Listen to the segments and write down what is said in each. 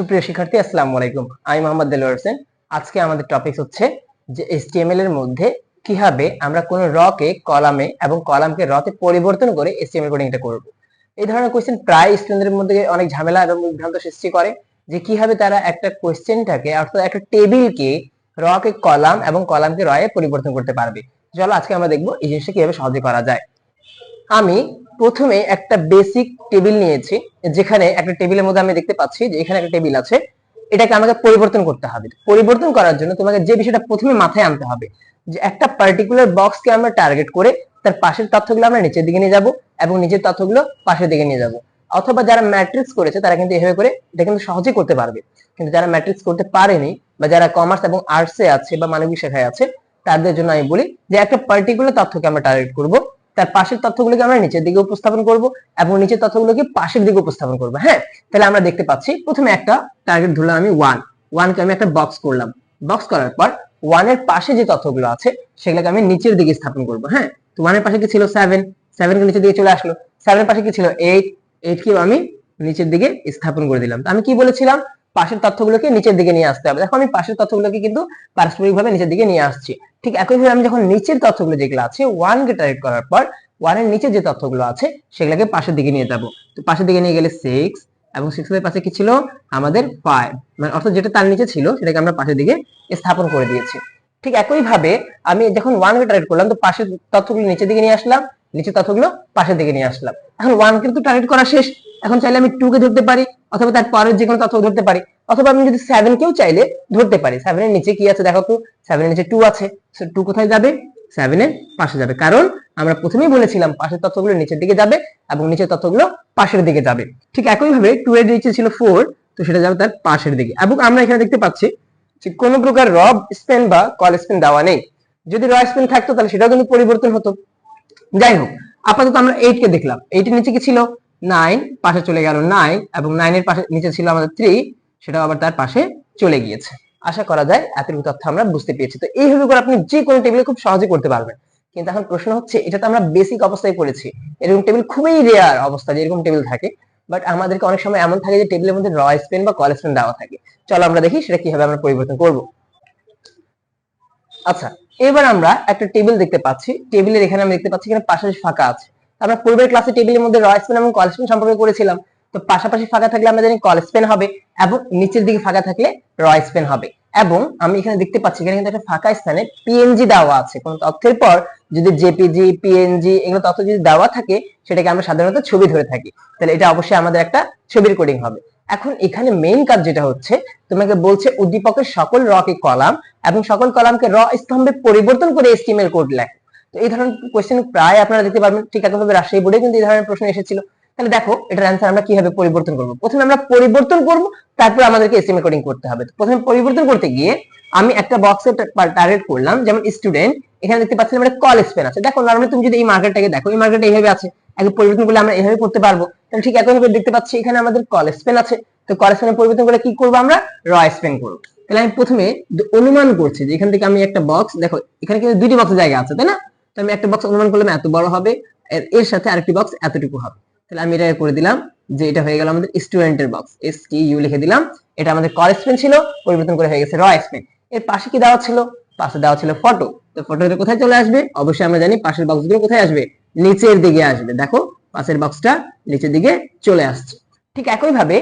সুপ্রিয় শিক্ষার্থী, আসসালামু আলাইকুম। আমি মোহাম্মদ দেলোয়ার হোসেন। আজকে আমাদের টপিক হচ্ছে যে HTML এর মধ্যে কীভাবে আমরা কোনো রকে কলামে এবং কলামকে রতে পরিবর্তন করে HTML কোডিংটা করব। এই ধরনের কোশ্চেন প্রায় স্টুডেন্টদের মধ্যে অনেক ঝামেলা এবং বিভ্রান্ত সৃষ্টি করে যে কীভাবে তারা একটা কোশ্চেনটাকে অর্থাৎ একটা টেবিলকে রকে কলাম এবং কলামকে রয়ে পরিবর্তন করতে পারবে। চলো আজকে আমরা দেখব এই জিনিসটা কীভাবে সহজে করা যায়। আমি প্রথমে একটা বেসিক টেবিল নিয়েছি, যেখানে একটা টেবিলের মধ্যে আমি দেখতে পাচ্ছি যে এখানে একটা টেবিল আছে। এটাকে আমাকে পরিবর্তন করতে হবে। পরিবর্তন করার জন্য তোমাকে যে বিষয়টা প্রথমে মাথায় আনতে হবে, যে একটা পার্টিকুলার বক্সকে আমরা টার্গেট করে তার পাশের তথ্যগুলো আমরা নিচের দিকে নিয়ে যাব এবং নিচের তথ্যগুলো পাশের দিকে নিয়ে যাব। অথবা যারা ম্যাট্রিক্স করেছে তারা কিন্তু এভাবে করে এটা কিন্তু সহজেই করতে পারবে। কিন্তু যারা ম্যাট্রিক্স করতে পারেনি বা যারা কমার্স এবং আর্টসে আছে বা মানবিক শাখায় আছে, তাদের জন্য আমি বলি যে একটা পার্টিকুলার তথ্যকে আমরা টার্গেট করব। তার পাশের তথ্যগুলোকে আমরা নিচের দিকে উপস্থাপন করব এবং নিচের তথ্যগুলোকে পাশের দিকে উপস্থাপন করব। হ্যাঁ তাহলে আমরা দেখতে পাচ্ছি প্রথমে একটা টার্গেট ধরলাম আমি ওয়ান ওয়ানকে আমি একটা বক্স করলাম। বক্স করার পর ওয়ানের পাশে যে তথ্যগুলো আছে সেগুলোকে আমি নিচের দিকে স্থাপন করব। হ্যাঁ তো ওয়ানের পাশে কি ছিল সেভেন সেভেন কে নিচের দিকে চলে আসলো। সেভেনের পাশে কি ছিল এইট এইট কে আমি নিচের দিকে স্থাপন করে দিলাম। তো আমি কি বলেছিলাম? পাশের তথ্যগুলোকে নিচের দিকে নিয়ে আসতে হবে। দেখো, আমি পাশের তথ্যগুলোকে কিন্তু পারস্পরিক ভাবে নিচের দিকে নিয়ে আসছি। ঠিক একইভাবে আমি যখন নিচের তথ্যগুলো যেগুলো আছে ওয়ান কে টার্গেট করার পর ওয়ানের নিচে যে তথ্যগুলো আছে, সেগুলোকে পাশের দিকে নিয়ে যাব। তো পাশের দিকে নিয়ে গেলে সিক্স এবং সিক্স এর পাশে কি ছিল? আমাদের ফাইভ মানে অর্থাৎ যেটা তার নিচে ছিল, সেটাকে আমরা পাশের দিকে স্থাপন করে দিয়েছি। ঠিক একই ভাবে আমি যখন ওয়ান কে টার্গেট করলাম, তো পাশের তথ্যগুলো নিচের দিকে নিয়ে আসলাম নিচের তথ্যগুলো পাশের দিকে নিয়ে আসলাম। এখন ওয়ান কিন্তু টার্গেট করা শেষ। এখন চাইলে আমি টু কে ধরতে পারি, অথবা তার পরের যে কোনো তথ্য ধরতে পারি, অথবা আমি যদি সেভেন কেও চাইলে ধরতে পারি। সেভেন এর নিচে কি আছে দেখো তো? সেভেন এর নিচে টু আছে। টু কোথায় যাবে? সেভেন এর পাশে যাবে। কারণ আমরা প্রথমেই বলেছিলাম পাশের তথ্যগুলো নিচের দিকে যাবে এবং নিচের তথ্যগুলো পাশের দিকে যাবে। ঠিক একই ভাবে টু এর নিচে ছিল ফোর তো সেটা যাবে তার পাশের দিকে। এবং আমরা এখানে দেখতে পাচ্ছি যে কোনো প্রকার রব স্পেন বা কল স্পেন দেওয়া নেই। যদি র স্পেন থাকতো তাহলে সেটাও কিন্তু পরিবর্তন হতো। যাই হোক আপাতত আমরা এইট কে দেখলাম। এইটের নিচে কি ছিল? নাইন পাশে চলে গেল নাইন এবং নাইনের পাশে নিচে ছিল আমাদের থ্রি সেটাও আবার তার পাশে চলে গিয়েছে। আশা করা যায়, এতটুকু তথ্য আমরা বুঝতে পেরেছি। তো এইভাবে করে আপনি যে কোনো টেবিলে খুব সহজে করতে পারবেন। কিন্তু এখন প্রশ্ন হচ্ছে এটা তো আমরা বেসিক অবস্থায় করেছি। এরকম টেবিল খুবই রেয়ার অবস্থা যে এরকম টেবিল থাকে। বাট আমাদেরকে অনেক সময় এমন থাকে যে টেবিলের মধ্যে র স্পেন বা কল স্পেন দেওয়া থাকে। চলো আমরা দেখি সেটা কীভাবে আমরা পরিবর্তন করব। আচ্ছা এবার আমরা একটা টেবিল দেখতে পাচ্ছি। টেবিলের এখানে আমরা দেখতে পাচ্ছি এখানে পাশাপাশি ফাঁকা আছে। আমরা পূর্বের ক্লাসে টেবিলের মধ্যে র স্পেন এবং কল স্পেন সম্পর্কে করেছিলাম। তো পাশাপাশি ফাঁকা থাকলে আমরা জানি কল স্পেন হবে এবং নিচের দিকে ফাঁকা থাকলে র স্পেন হবে। এবং আমি এখানে দেখতে পাচ্ছি এখানে কিন্তু একটা ফাঁকা স্থানে পিএনজি দেওয়া আছে। কোন তথ্যের পর যদি জেপিজি পিএনজি এগুলো তথ্য যদি দেওয়া থাকে, সেটাকে আমরা সাধারণত ছবি ধরে থাকি। তাহলে এটা অবশ্যই আমাদের একটা ছবির কোডিং হবে। এখন এখানে মেইন কাজ যেটা হচ্ছে, তোমাকে বলছে উদ্দীপকের সকল রকে কলাম এবং সকল কলামকে র স্তম্ভে পরিবর্তন করে এসটিএমএল কোড লেখ। তো এই ধরনের কোশ্চেন প্রায় আপনারা দেখতে পারবেন, ঠিক একইভাবে রাজশাহী বোর্ডে কিন্তু এই ধরনের প্রশ্ন এসেছিল। তাহলে দেখো, এটার অ্যান্সার আমরা কীভাবে পরিবর্তন করব? প্রথমে আমরা পরিবর্তন করব, তারপর আমাদেরকে এসটিএমএল কোডিং করতে হবে। প্রথমে পরিবর্তন করতে গিয়ে আমি একটা বক্সে টার্গেট করলাম, যেমন স্টুডেন্ট এখানে দেখতে পাচ্ছেন আমরা কলেজ পেন আছে। দেখো নরমালি তুমি যদি এই মার্কেটটাকে দেখো, এই মার্কেটটা এইভাবে আছে। আগে পরিবর্তন করলে আমরা এইভাবে করতে পারব। তাহলে ঠিক একইভাবে দেখতে পাচ্ছি, এখানে আমাদের কল স্পেন আছে। তো কল স্পেন পরিবর্তন করে কি করব আমরা? র স্পেন করব। তাহলে আমি প্রথমে অনুমান করছি যে এখান থেকে আমি একটা বক্স দেখো, এখানে কিন্তু দুইটি বক্সের জায়গা আছে, তাই না? তো আমি একটা বক্স অনুমান করলাম, এত বড় হবে। এর সাথে আরেকটি বক্স এতটুকু হবে। তাহলে আমি এটা করে দিলাম যে এটা হয়ে গেল আমাদের স্টুডেন্টের বক্স এস টি ইউ লিখে দিলাম। এটা আমাদের কল স্পেন ছিল, পরিবর্তন করে হয়ে গেছে র স্পেন এর পাশে কি দেওয়া ছিল? পাশে দেওয়া ছিল ফটো তো ফটোটা কোথায় চলে আসবে? অবশ্যই আমরা জানি পাশের বক্সগুলো কোথায় আসবে? নিচের দিকে আসবে। দেখো, পাশের বক্সটা নিচের দিকে চলে আসছে। ঠিক একই ভাবে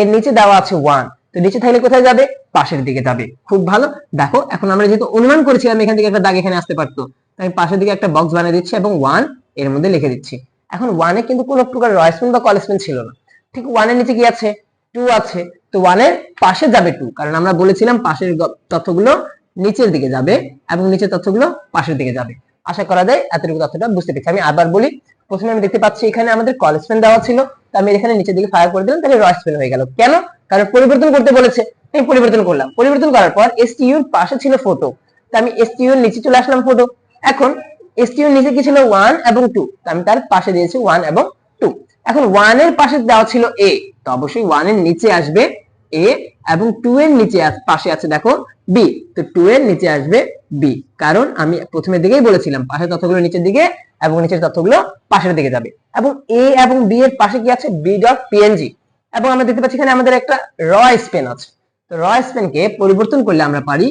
এর নিচে দেওয়া আছে ওয়ান তো নিচে থাকলে কোথায় যাবে? পাশের দিকে যাবে। খুব ভালো। দেখো, এখন আমরা যেহেতু অনুমান করেছিলাম এখান থেকে একটা দাগ এখানে আসতে পারতো। আমি পাশের দিকে একটা বক্স বানিয়ে দিচ্ছি এবং ওয়ানের মধ্যে লিখে দিচ্ছি। এখন ওয়ানে কিন্তু কোনো প্রকার রয়সপেন বা কলেসপেন ছিল না। ঠিক ওয়ানের নিচে কি আছে? টু আছে। তো ওয়ানের পাশে যাবে টু কারণ আমরা বলেছিলাম পাশের তথ্যগুলো নিচের দিকে যাবে এবং নিচের তথ্যগুলো পাশের দিকে যাবে। আশা করা যায় এতটুকু তথ্যটা বুঝতে পেরেছি। আমি আবার বলি, প্রথমে আমি দেখতে পাচ্ছি এখানে আমাদের কলেজ পেন দেওয়া ছিল, তো আমি এখানে নিচের দিকে ফায়ার করে দিলাম, তাহলে রয়েস পেন হয়ে গেল। কেন? কারণ পরিবর্তন করতে বলেছে। আমি পরিবর্তন করলাম। পরিবর্তন করার পর এসটিইউর পাশে ছিল ফটো তো আমি এসটিইউর নিচে চলে আসলাম ফটো এখন এসটিইউর নিচে কি ছিল? ওয়ান এবং টু আমি তার পাশে দিয়েছি ওয়ান এবং টু এখন ওয়ানের পাশে দেওয়া ছিল এ তো অবশ্যই ওয়ানের নিচে আসবে এ এবং টু এর নিচে পাশে আছে, দেখো বি তো টু এর নিচে আসবে বি কারণ আমি প্রথমের দিকেই বলেছিলাম, পাশের তথ্যগুলো নিচের দিকে এবং নিচের তথ্যগুলো পাশের দিকে যাবে। এবং এ এবং বি এর পাশে কি আছে? বি ডট পিএনজি এবং আমরা দেখতে পাচ্ছি এখানে আমাদের একটা র স্পেন আছে। তো র স্পেনকে পরিবর্তন করলে আমরা পারি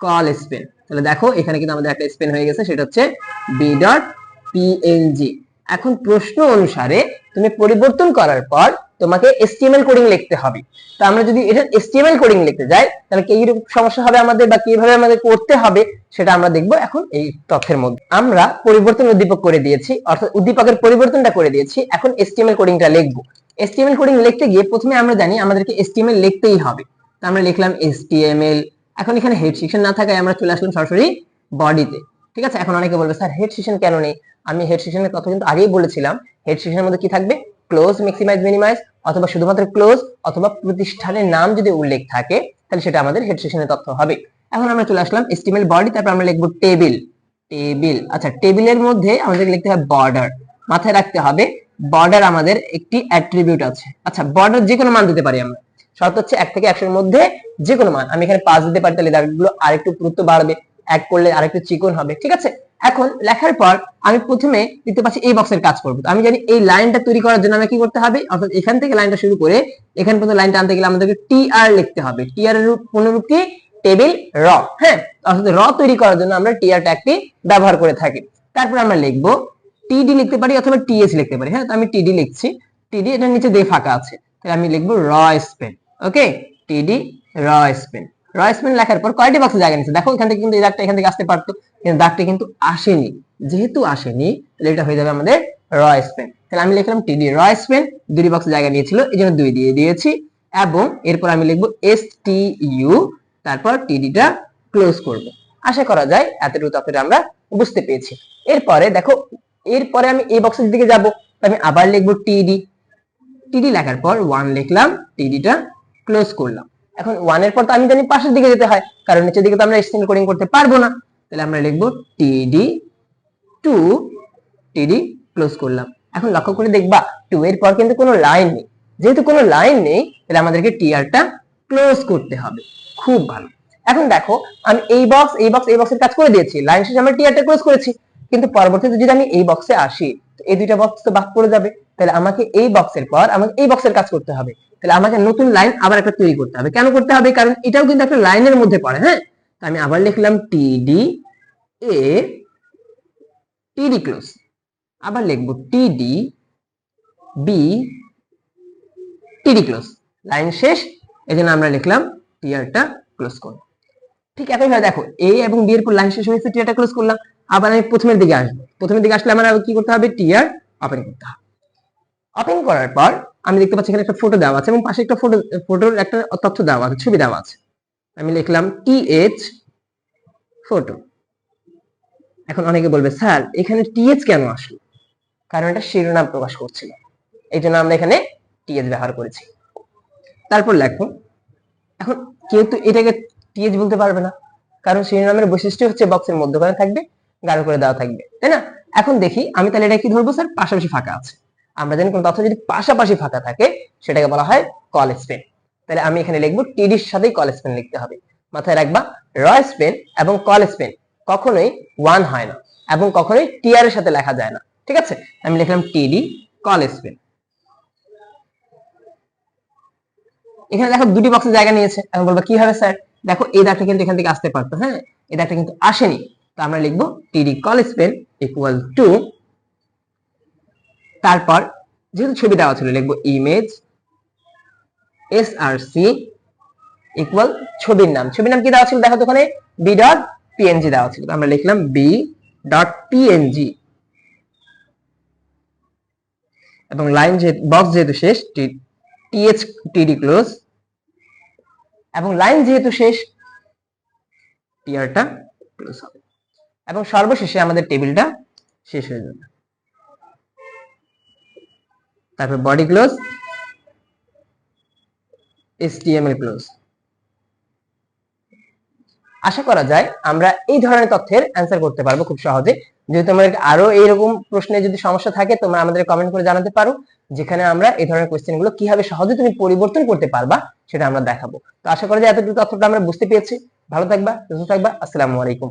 কল স্পেন তাহলে দেখো, এখানে কিন্তু আমাদের একটা স্পেন হয়ে গেছে, সেটা হচ্ছে বি ডট পিএনজি এখন প্রশ্ন অনুসারে তুমি পরিবর্তন করার পর তোমাকে এসটিএমএল কোডিং লিখতে হবে। তো আমরা যদি এটা এসটিএমএল কোডিং লিখতে যাই, তাহলে কি রকম সমস্যা হবে আমাদের বা কীভাবে আমাদের করতে হবে, সেটা আমরা দেখব এখন এই তথ্যের মধ্যে। আমরা পরিবর্তন উদ্দীপক করে দিয়েছি, অর্থাৎ উদ্দীপকের পরিবর্তনটা করে দিয়েছি, এখন এসটিএমএল কোডিংটা লিখব। এসটিএমএল কোডিং লিখতে গিয়ে প্রথমে আমরা জানি আমাদেরকে এসটিএমএল লিখতেই হবে। তো আমরা লিখলাম এসটিএমএল। এখন এখানে হেড সেকশন না থাকায় আমরা চলে আসলাম সরাসরি বডিতে। ঠিক আছে? এখন অনেকে বলবে, স্যার, হেড সেকশন কেন নেই? আমি হেড সেকশনের কথা কিন্তু আগেই বলেছিলাম। হেড সেকশনের মধ্যে কি থাকবে? ক্লোজ ম্যাক্সিমাইজ মিনিমাইজ অথবা শুধুমাত্র ক্লোজ অথবা প্রতিষ্ঠানের নাম যদি উল্লেখ থাকে, তাহলে সেটা আমাদের হেড সেকশনের তথ্য হবে। এখন আমরা চলে আসলাম এসটিএমএল বডি তারপর আমরা লিখব টেবিল টেবিল আচ্ছা টেবিলের মধ্যে আমাদের লিখতে হবে বর্ডার মাথায় রাখতে হবে বর্ডার আমাদের একটি অ্যাট্রিবিউট আছে। আচ্ছা বর্ডার যে কোনো মান দিতে পারি আমরা। শর্ত হচ্ছে এক থেকে একশোর মধ্যে যে কোনো মান। আমি এখানে পাঁচ দিতে পারি, তাহলে দাগগুলো আরেকটু পুরুত্ব বাড়বে। এক করলে আরেকটু চিকন হবে, ঠিক আছে? এখন লেখার পর আমি প্রথমে দেখতে পাচ্ছি এই বক্সের কাজ করব। আমি জানি এই লাইনটা তৈরি করার জন্য আমি কি করতে হবে? অর্থাৎ এখান থেকে লাইনটা শুরু করে এখান পর্যন্ত লাইনটা আনতে গেলে আমাদেরকে টি আর লিখতে হবে। টি আর এর রূপ কি? টেবিল র হ্যাঁ? অর্থাৎ র তৈরি করার জন্য আমরা টি আর ট্যাগটি ব্যবহার করে থাকি। তারপর আমরা লিখব টিডি লিখতে পারি অথবা টিএস লিখতে পারি। হ্যাঁ তো আমি টিডি লিখছি। টিডি এটার নিচে দিয়ে ফাঁকা আছে। তাহলে আমি লিখব র স্পেন ওকে টিডি র স্পেন র স্পেন লেখার পর কয়টি বক্সে জায়গা নিচ্ছে দেখো, এখান থেকে কিন্তু এই দাগটা এখান থেকে আসতে পারতো, কিন্তু দাগটা কিন্তু আসেনি। যেহেতু আসেনি, তাহলে এটা হয়ে যাবে আমাদের র স্পেন তাহলে আমি লিখলাম টিডি র স্পেন দুটি বক্সে জায়গা নিয়েছিল, এই জন্য দুই দিয়ে দিয়েছি। এবং এরপর আমি লিখব এস টি ইউ তারপর টিডিটা ক্লোজ করব। আশা করা যায়, এতটুকু ততটা আমরা বুঝতে পেরেছি। এরপরে দেখো, এরপরে আমি এই বক্সের দিকে যাব আমি আবার লিখব টিডি টিডি লেখার পর ওয়ান লিখলাম টিডিটা ক্লোজ করলাম। এখন ওয়ানের পর তো আমি জানি পাশের দিকে যেতে হয়, কারণ নিচের দিকে তো আমরা এক্সটেন্ড কোডিং করতে পারব না। তাহলে আমরা লিখব টিডি টু টিডি ক্লোজ করলাম। এখন লক্ষ্য করে দেখবা টু এর পর কিন্তু কোনো লাইন নেই। যেহেতু কোনো লাইন নেই, তাহলে আমাদেরকে টিআরটা ক্লোজ করতে হবে। খুব ভালো। এখন দেখো, আমি এই বক্স এই বক্স এই বক্সের কাজ করে দিয়েছি। লাইন শেষে আমরা টিআরটা ক্লোজ করেছি। কিন্তু পরবর্তীতে যদি আমি এই বক্সে আসি এই দুইটা বক্স তো বাদ পড়ে যাবে। তাহলে আমাকে এই বক্সের পর আমাকে এই বক্সের কাজ করতে হবে। তাহলে আমাকে নতুন লাইন আবার একটা তৈরি করতে হবে। কেন করতে হবে? কারণ এটাও কিন্তু একটা লাইনের মধ্যে পড়ে হ্যাঁ? তো আমি আবার লিখলাম টিডি এ টিডি ক্লোজ আবার লিখব টিডি বি টিডি ক্লোজ লাইন শেষ। এই জন্য আমরা লিখলাম টিআরটা ক্লোজ করব ঠিক একইভাবে দেখো এ এবং বি এর পর লাইন শেষ হয়েছে টিআরটা ক্লোজ করলাম। আবার আমি প্রথমের দিকে আসব। প্রথমের দিকে আসলে আমার কি করতে হবে? টিআর ওপেন করতে হবে। ওপেন করার পর আমি দেখতে পাচ্ছি এখানে একটা ফটো দেওয়া আছে এবং পাশে একটা ফটো ফটোর একটা তথ্য দেওয়া আছে, ছবি দেওয়া আছে। আমি লিখলাম টি এইচ ফটো এখন অনেকে বলবে, স্যার, এখানে টিএচ কেন আসলো? কারণ এটা শিরোনাম প্রকাশ করছিল। এই জন্য আমরা এখানে টিএচ ব্যবহার করেছি। তারপর লেখো, এখন কেউ তো এটাকে টিএচ বলতে পারবে না। কারণ শিরোনামের বৈশিষ্ট্য হচ্ছে বক্সের মধ্যখানে থাকবে। গাঢ় করে দেওয়া থাকবে, তাই না? এখন দেখি আমি তাহলে এটা কি ধরবো স্যার পাশাপাশি ফাঁকা আছে। আমরা জানি কোন তথ্য যদি পাশাপাশি ফাঁকা থাকে, সেটাকে বলা হয় কল স্পেন তাহলে আমি এখানে লিখব টিডির সাথেই কল স্পেন লিখতে হবে। মাথায় রাখবা র স্পেন এবং কল স্পেন কখনোই ওয়ান হয় না এবং কখনোই টিআর এর সাথে লেখা যায় না। ঠিক আছে? আমি লিখলাম টিডি কল স্পেন এখানে দেখো দুটি বক্সের জায়গা নিয়েছে। এখন বলব কি হবে স্যার দেখো এই দাগটা কিন্তু এখান থেকে আসতে পারতো হ্যাঁ? এই দাগটা কিন্তু আসেনি। তো আমরা লিখব টিডি কল স্পেন ইকুয়াল টু তারপর যেহেতু ছবি দেওয়া ছিল, লিখব image S R C equal ছবির নাম। ছবির নাম কি দেওয়া ছিল? দেখো ওখানে বি ডট পিএনজি দেওয়া ছিল। আমরা লিখলাম বি ডট পিএনজি এবং লাইন যে বক্স যেহেতু শেষ টিএচ টিডি ক্লোজ এবং লাইন যেহেতু শেষ টিআরটা ক্লোজ হবে। এবং সর্বশেষে আমাদের টেবিলটা শেষ হয়ে যাবে। তারপর বডি ক্লোজ HTML ক্লোজ আশা করা যায় আমরা এই ধরনের তথ্যের অ্যান্সার করতে পারব খুব সহজে। যদি তোমাদের আরও এইরকম প্রশ্নে যদি সমস্যা থাকে, তোমরা আমাদের কমেন্ট করে জানাতে পারো, যেখানে আমরা এই ধরনের কোশ্চেনগুলো কীভাবে সহজে তুমি পরিবর্তন করতে পারবা সেটা আমরা দেখাবো। তো আশা করা যায় এতটুকু তথ্যটা আমরা বুঝতে পেরেছি। ভালো থাকবা, সুস্থ থাকবা, আসসালামু আলাইকুম।